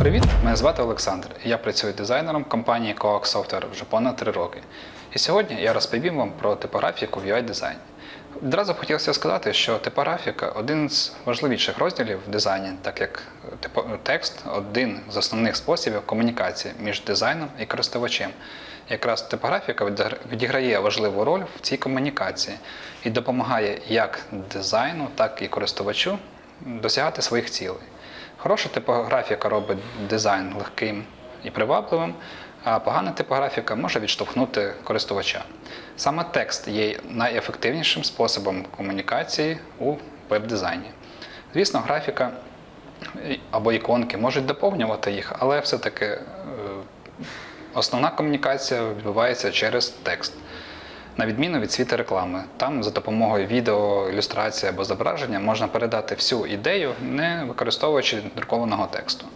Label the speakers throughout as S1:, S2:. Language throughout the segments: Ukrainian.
S1: Привіт, мене звати Олександр. і Я працюю дизайнером компанії Coax Software вже понад 3 роки. І сьогодні я розповім вам про типографіку в UI дизайні. Відразу б хотілося сказати, що типографіка один з важливіших розділів в дизайні, так як текст один з основних способів комунікації між дизайном і користувачем. Якраз типографіка відіграє важливу роль в цій комунікації і допомагає як дизайну, так і користувачу досягати своїх цілей. Хороша типографіка робить дизайн легким і привабливим, а погана типографіка може відштовхнути користувача. Саме текст є найефективнішим способом комунікації у веб-дизайні. Звісно, графіка або іконки можуть доповнювати їх, але все-таки е, основна комунікація відбувається через текст. На відміну від світу реклами, там за допомогою відео, ілюстрації або зображення можна передати всю ідею, не використовуючи друкованого тексту.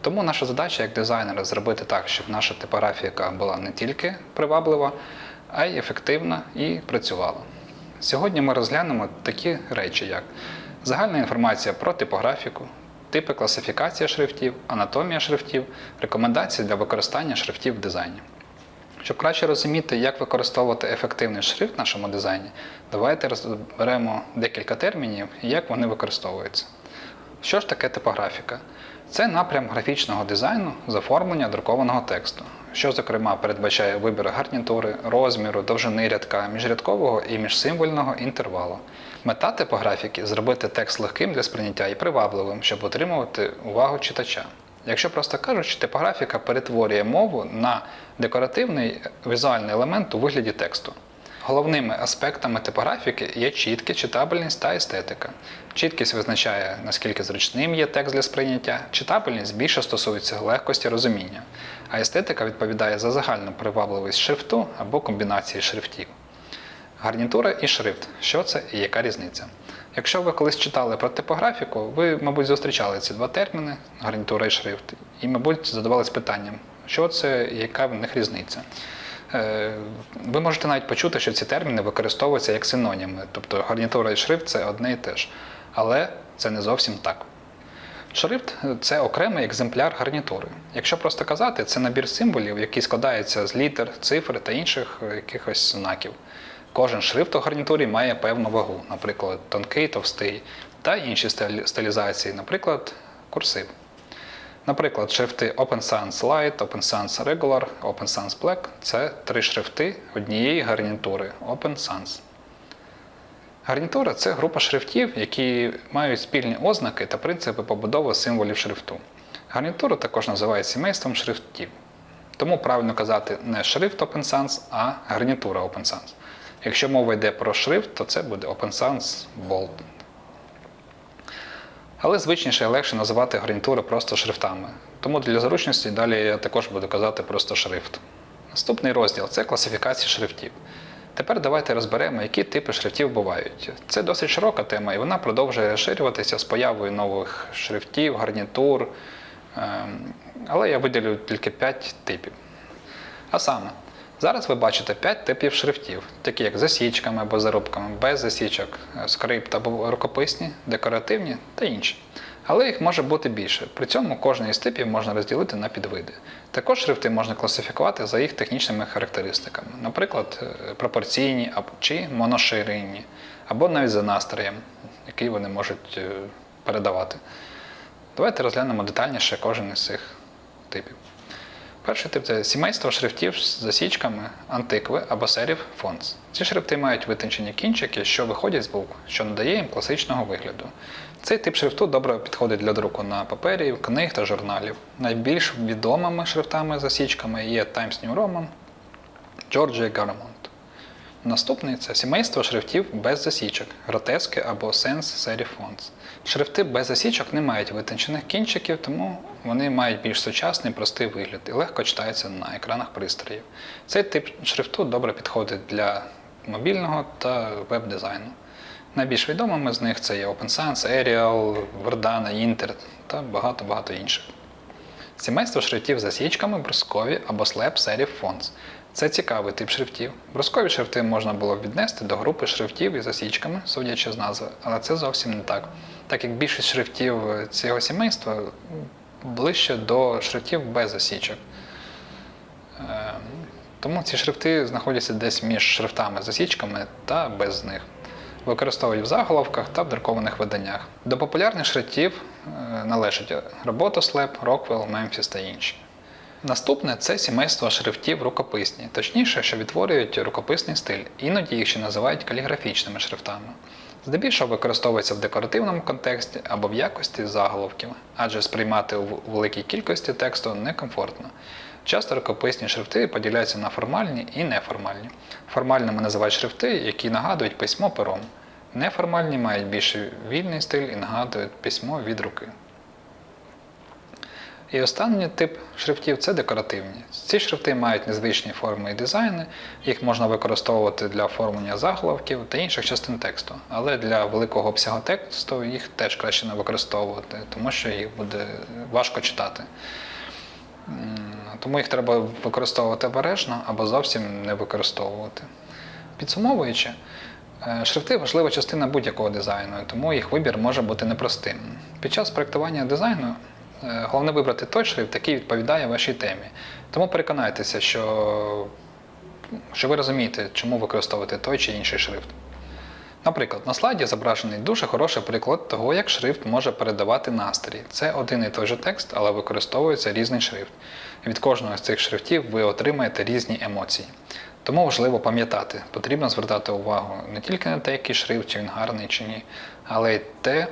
S1: Тому наша задача як дизайнера зробити так, щоб наша типографіка була не тільки приваблива, а й ефективна і працювала. Сьогодні ми розглянемо такі речі, як загальна інформація про типографіку, типи класифікації шрифтів, анатомія шрифтів, рекомендації для використання шрифтів в дизайні. Щоб краще розуміти, як використовувати ефективний шрифт в нашому дизайні, давайте розберемо декілька термінів і як вони використовуються. Що ж таке типографіка? Це напрям графічного дизайну з оформлення друкованого тексту, що, зокрема, передбачає вибір гарнітури, розміру, довжини рядка, міжрядкового і міжсимвольного інтервалу. Мета типографіки зробити текст легким для сприйняття і привабливим, щоб отримувати увагу читача. Якщо просто кажучи, типографіка перетворює мову на декоративний візуальний елемент у вигляді тексту. Головними аспектами типографіки є чіткість, читабельність та естетика. Чіткість визначає, наскільки зручним є текст для сприйняття, читабельність більше стосується легкості розуміння, а естетика відповідає за загальну привабливість шрифту або комбінації шрифтів. Гарнітура і шрифт. Що це і яка різниця? Якщо ви колись читали про типографіку, ви, мабуть, зустрічали ці два терміни гарнітура і шрифт, і, мабуть, задавались питанням, що це яка в них різниця. Е, Ви можете навіть почути, що ці терміни використовуються як синоніми, тобто гарнітура і шрифт це одне і те ж. Але це не зовсім так. Шрифт це окремий екземпляр гарнітури. Якщо просто казати, це набір символів, який складається з літер, цифр та інших е, якихось знаків. Кожен шрифт у гарнітурі має певну вагу, наприклад, тонкий, товстий, та інші стилізації, наприклад, курсив. Наприклад, шрифти Open Sans Light, Open Sans Regular, Open Sans Black це три шрифти однієї гарнітури Open Sans. Гарнітура це група шрифтів, які мають спільні ознаки та принципи побудови символів шрифту. Гарнітура також називають сімейством шрифтів. Тому правильно казати не шрифт Open Sans, а гарнітура Open Sans. Якщо мова йде про шрифт, то це буде Open Sans Bold. Але звичніше і легше називати гарнітури просто шрифтами. Тому для зручності далі я також буду казати просто шрифт. Наступний розділ це класифікація шрифтів. Тепер давайте розберемо, які типи шрифтів бувають. Це досить широка тема, і вона продовжує розширюватися з появою нових шрифтів, гарнітур. Ем, Але я виділю тільки 5 типів. А саме, зараз ви бачите 5 типів шрифтів, такі як засічками або зарубками, без засічок, е, скрипт або рукописні, декоративні та інші. Але їх може бути більше. При цьому кожен із типів можна розділити на підвиди. Також шрифти можна класифікувати за їх технічними характеристиками, наприклад, е, пропорційні чи моноширинні, або навіть за настроєм, який вони можуть е, передавати. Давайте розглянемо детальніше кожен із цих типів. Перший тип це сімейство шрифтів з засічками антикви або серів фонтс. Ці шрифти мають витончені кінчики, що виходять з букв, що надає їм класичного вигляду. Цей тип шрифту добре підходить для друку на папері, книг та журналів. Найбільш відомими шрифтами засічками є Times New Roman, Georgia Garamond. Наступний це сімейство шрифтів без засічок, гротески або Sans Serif Fonts. Шрифти без засічок не мають витончених кінчиків, тому вони мають більш сучасний простий вигляд і легко читаються на екранах пристроїв. Цей тип шрифту добре підходить для мобільного та веб-дизайну. Найбільш відомими з них це є OpenSens, Arial, Verdana, Inter та багато-багато інших. Сімейство шрифтів з засічками брускові або Slab Serif Fonts. Це цікавий тип шрифтів. Брускові шрифти можна було віднести до групи шрифтів із засічками, судячи з назви, але це зовсім не так. Так як більшість шрифтів цього сімейства ближче до шрифтів без засічок. Е, Тому ці шрифти знаходяться десь між шрифтами з засічками та без них. Використовують в заголовках та в друкованих виданнях. До популярних шрифтів е, належать Robotoslab, Rockwell, Memphis та інші. Наступне це сімейство шрифтів рукописні, точніше, що відтворюють рукописний стиль, іноді їх ще називають каліграфічними шрифтами. Здебільшого використовується в декоративному контексті або в якості заголовків, адже сприймати у великій кількості тексту некомфортно. Часто рукописні шрифти поділяються на формальні і неформальні. Формальними називають шрифти, які нагадують письмо пером. Неформальні мають більш вільний стиль і нагадують письмо від руки. І останній тип шрифтів це декоративні. Ці шрифти мають незвичні форми і дизайни, їх можна використовувати для оформлення заголовків та інших частин тексту, але для великого обсягу тексту їх теж краще не використовувати, тому що їх буде важко читати. Тому їх треба використовувати обережно або зовсім не використовувати. Підсумовуючи, е, шрифти важлива частина будь-якого дизайну, тому їх вибір може бути непростим. Під час проєктування дизайну головне вибрати той шрифт, який відповідає вашій темі. Тому переконайтеся, що, що ви розумієте, чому використовувати той чи інший шрифт. Наприклад, на слайді зображений дуже хороший приклад того, як шрифт може передавати настрій. Це один і той же текст, але використовується різний шрифт. Від кожного з цих шрифтів ви отримаєте різні емоції. Тому важливо пам'ятати, потрібно звертати увагу не тільки на те, який шрифт, чи він гарний чи ні, але й те,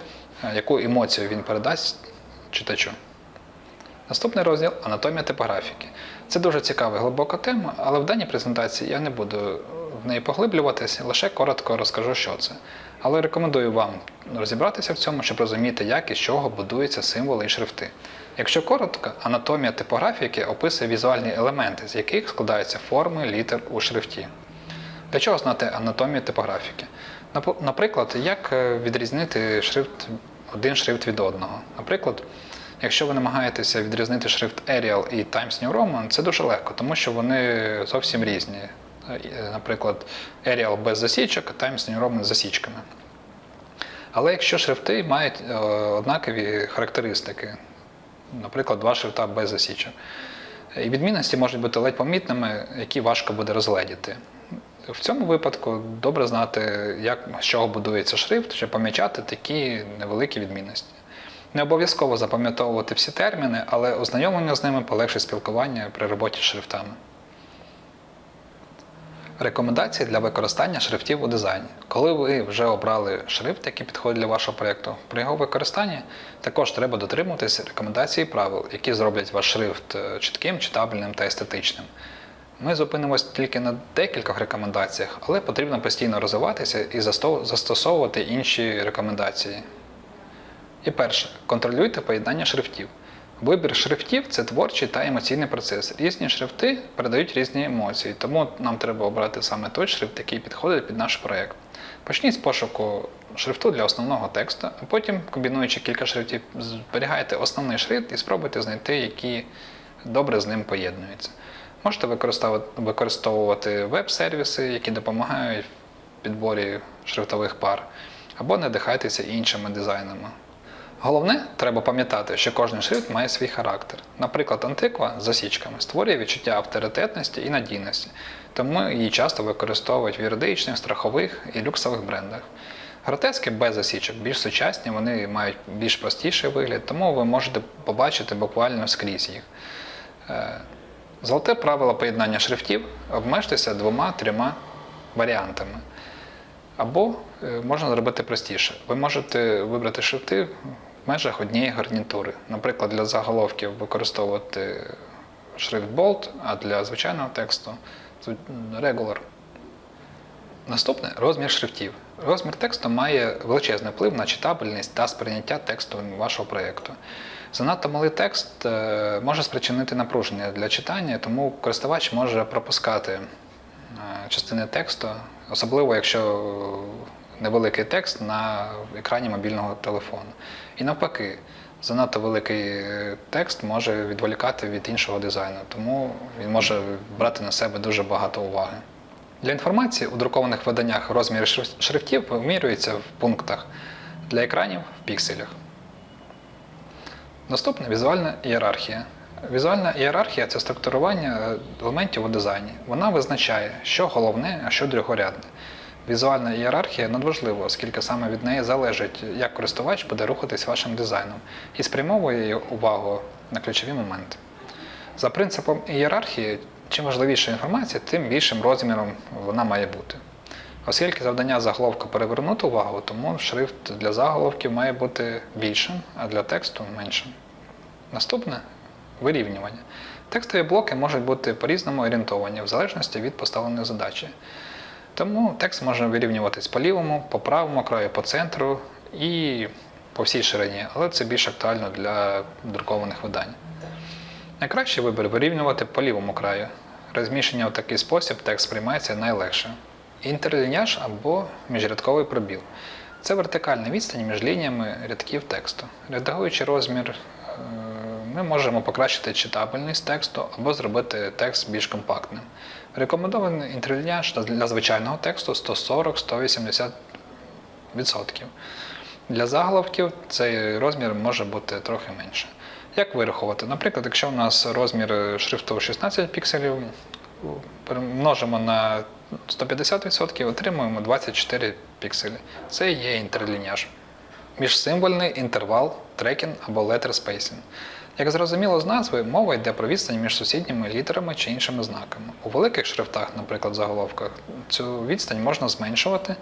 S1: е, яку емоцію він передасть читачу. Наступний розділ анатомія типографіки. Це дуже цікава і глибока тема, але в даній презентації я не буду в неї поглиблюватися, лише коротко розкажу, що це. Але рекомендую вам розібратися в цьому, щоб розуміти, як і з чого будуються символи і шрифти. Якщо коротко, анатомія типографіки описує візуальні елементи, з яких складаються форми літер у шрифті. Для чого знати анатомію типографіки? Наприклад, як е, відрізнити шрифт, один шрифт від одного. Наприклад, якщо ви намагаєтеся відрізнити шрифт Arial і Times New Roman, це дуже легко, тому що вони зовсім різні. Наприклад, Arial без засічок, а Times New Roman з засічками. Але якщо шрифти мають е, однакові характеристики, наприклад, два шрифта без засічок, і відмінності можуть бути ледь помітними, які важко буде розгледіти. В цьому випадку добре знати, як, з чого будується шрифт, щоб помічати такі невеликі відмінності. Не обов'язково запам'ятовувати всі терміни, але ознайомлення з ними полегшить спілкування при роботі з шрифтами. Рекомендації для використання шрифтів у дизайні. Коли ви вже обрали шрифт, який підходить для вашого проєкту, при його використанні також треба дотримуватися рекомендацій і правил, які зроблять ваш шрифт е, чітким, читабельним та естетичним. Ми зупинимось тільки на декількох рекомендаціях, але потрібно постійно розвиватися і застосовувати інші рекомендації. І перше, контролюйте поєднання шрифтів. Вибір шрифтів це творчий та емоційний процес. Різні шрифти передають різні емоції, тому нам треба обрати саме той шрифт, який підходить під наш проєкт. Почніть з пошуку шрифту для основного тексту, а потім, комбінуючи кілька шрифтів, зберігайте основний шрифт і спробуйте знайти, які добре з ним поєднуються. Можете використовувати- веб-сервіси, які допомагають в підборі шрифтових пар, або надихайтеся іншими дизайнами. Головне, треба пам'ятати, що кожен шрифт має свій характер. Наприклад, антиква з засічками створює відчуття авторитетності і надійності, тому її часто використовують в юридичних, страхових і люксових брендах. Гротески без засічок більш сучасні, вони мають більш простіший вигляд, тому ви можете побачити буквально скрізь їх. Е, Золоте правило поєднання шрифтів обмежтеся двома-трьома варіантами. Або е, можна зробити простіше. Ви можете вибрати шрифти в межах однієї гарнітури. Наприклад, для заголовків використовувати шрифт Bold, а для звичайного тексту зв- Regular. Наступне розмір шрифтів. Розмір тексту має величезний вплив на читабельність та сприйняття тексту вашого проєкту. Занадто малий текст е, може спричинити напруження для читання, тому користувач може пропускати е, частини тексту, особливо якщо невеликий текст на екрані мобільного телефону. І навпаки, занадто великий е, текст може відволікати від іншого дизайну, тому він може брати на себе дуже багато уваги. Для інформації у друкованих виданнях розмір шрифтів вимірюється в пунктах, для екранів в пікселях. Наступне візуальна ієрархія. Візуальна ієрархія це структурування елементів у дизайні. Вона визначає, що головне, а що другорядне. Візуальна ієрархія надважлива, оскільки саме від неї залежить, як користувач буде рухатись вашим дизайном і спрямовує увагу на ключові моменти. За принципом ієрархії, чим важливіша інформація, тим більшим розміром вона має бути. Оскільки завдання заголовка перевернути увагу, тому шрифт для заголовків має бути більшим, а для тексту меншим. Наступне вирівнювання. Текстові блоки можуть бути по-різному орієнтовані в залежності від поставленої задачі. Тому текст може вирівнюватись по лівому, по правому краю, по центру і по всій ширині, але це більш актуально для друкованих видань. Найкращий вибір вирівнювати по лівому краю. Розміщення в такий спосіб текст сприймається найлегше. Інтерліняж або міжрядковий пробіл. Це вертикальна відстань між лініями рядків тексту. Редагуючи розмір, е, ми можемо покращити читабельність тексту або зробити текст більш компактним. Рекомендований інтерліняж для звичайного тексту 140-180%. Для заголовків цей розмір може бути трохи менше. Як вирахувати? Наприклад, якщо у нас розмір шрифту 16 пікселів, множимо на 150%, отримуємо 24 пікселі. Це є інтерліняж. Міжсимвольний інтервал, трекінг або letter spacing. Як зрозуміло з назви, мова йде про відстань між сусідніми літерами чи іншими знаками. У великих шрифтах, наприклад, заголовках, цю відстань можна зменшувати,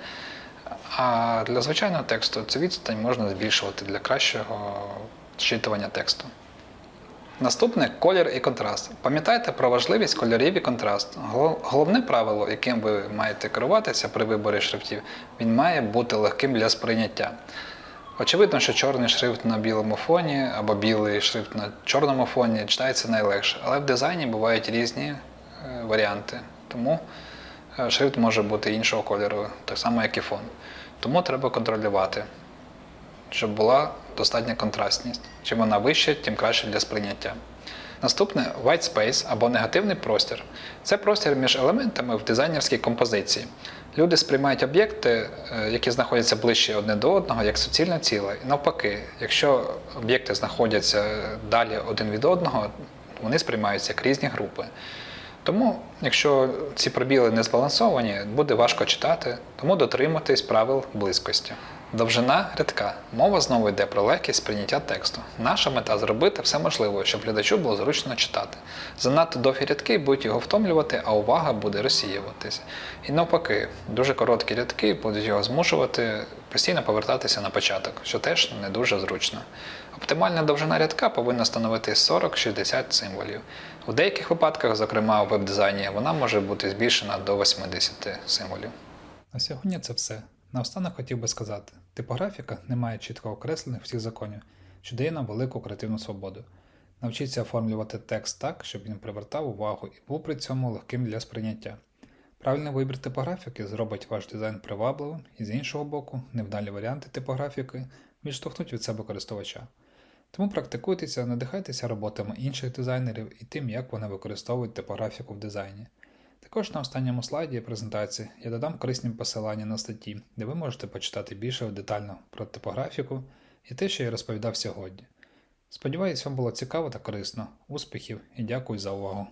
S1: а для звичайного тексту цю відстань можна збільшувати для кращого зчитування тексту. Наступне колір і контраст. Пам'ятайте про важливість кольорів і контраст. Головне правило, яким ви маєте керуватися при виборі шрифтів, він має бути легким для сприйняття. Очевидно, що чорний шрифт на білому фоні або білий шрифт на чорному фоні читається найлегше, але в дизайні бувають різні е, варіанти. Тому е, шрифт може бути іншого кольору, так само, як і фон. Тому треба контролювати щоб була достатня контрастність. Чим вона вища, тим краще для сприйняття. Наступне white space або негативний простір. Це простір між елементами в дизайнерській композиції. Люди сприймають об'єкти, е, які знаходяться ближче одне до одного, як суцільне ціле. І навпаки, якщо об'єкти знаходяться далі один від одного, вони сприймаються як різні групи. Тому, якщо ці пробіли не збалансовані, буде важко читати, тому дотримуйтесь правил близькості. Довжина рядка. Мова знову йде про легкість сприйняття тексту. Наша мета зробити все можливе, щоб глядачу було зручно читати. Занадто довгі рядки будуть його втомлювати, а увага буде розсіюватися. І навпаки, дуже короткі рядки будуть його змушувати постійно повертатися на початок, що теж не дуже зручно. Оптимальна довжина рядка повинна становити 40-60 символів. У деяких випадках, зокрема у веб-дизайні, вона може бути збільшена до 80 символів. На сьогодні це все. Наостанок хотів би сказати: типографіка не має чітко окреслених всіх законів, що дає нам велику креативну свободу. Навчіться оформлювати текст так, щоб він привертав увагу і був при цьому легким для сприйняття. Правильний вибір типографіки зробить ваш дизайн привабливим і з іншого боку, невдалі варіанти типографіки відштовхнуть від себе користувача. Тому практикуйтеся, надихайтеся роботами інших дизайнерів і тим, як вони використовують типографіку в дизайні. Також на останньому слайді презентації я додам корисні посилання на статті, де ви можете почитати більше детально про типографіку і те, що я розповідав сьогодні. Сподіваюсь, вам було цікаво та корисно. Успіхів і дякую за увагу!